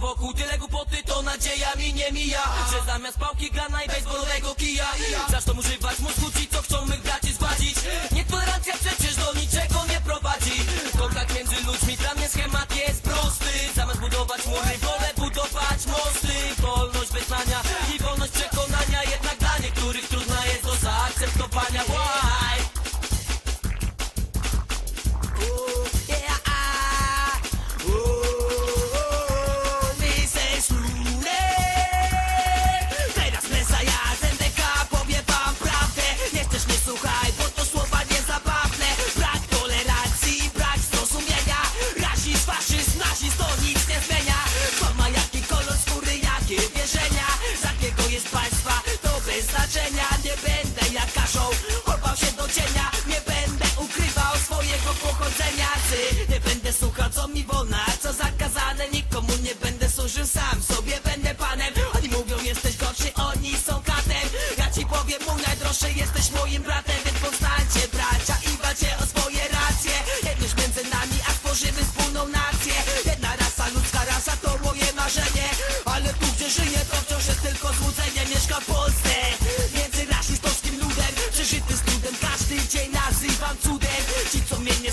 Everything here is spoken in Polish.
wokół tyle głupoty To nadzieja mi nie mija. Że zamiast pałki grana i baseballowego kija. Zaczną używać mózgu ci, co chcą mych braci najdroższy, jesteś moim bratem Więc poznańcie bracia i walcie o swoje racje. Jedność między nami, a stworzymy wspólną nację. Jedna rasa, ludzka rasa to moje marzenie. Ale tu gdzie żyję to wciąż jest tylko złudzenie. Mieszkam w Polsce Między rasistowskim ludem Przeżyty trudem Każdy dzień nazywam cudem. Ci co mnie nie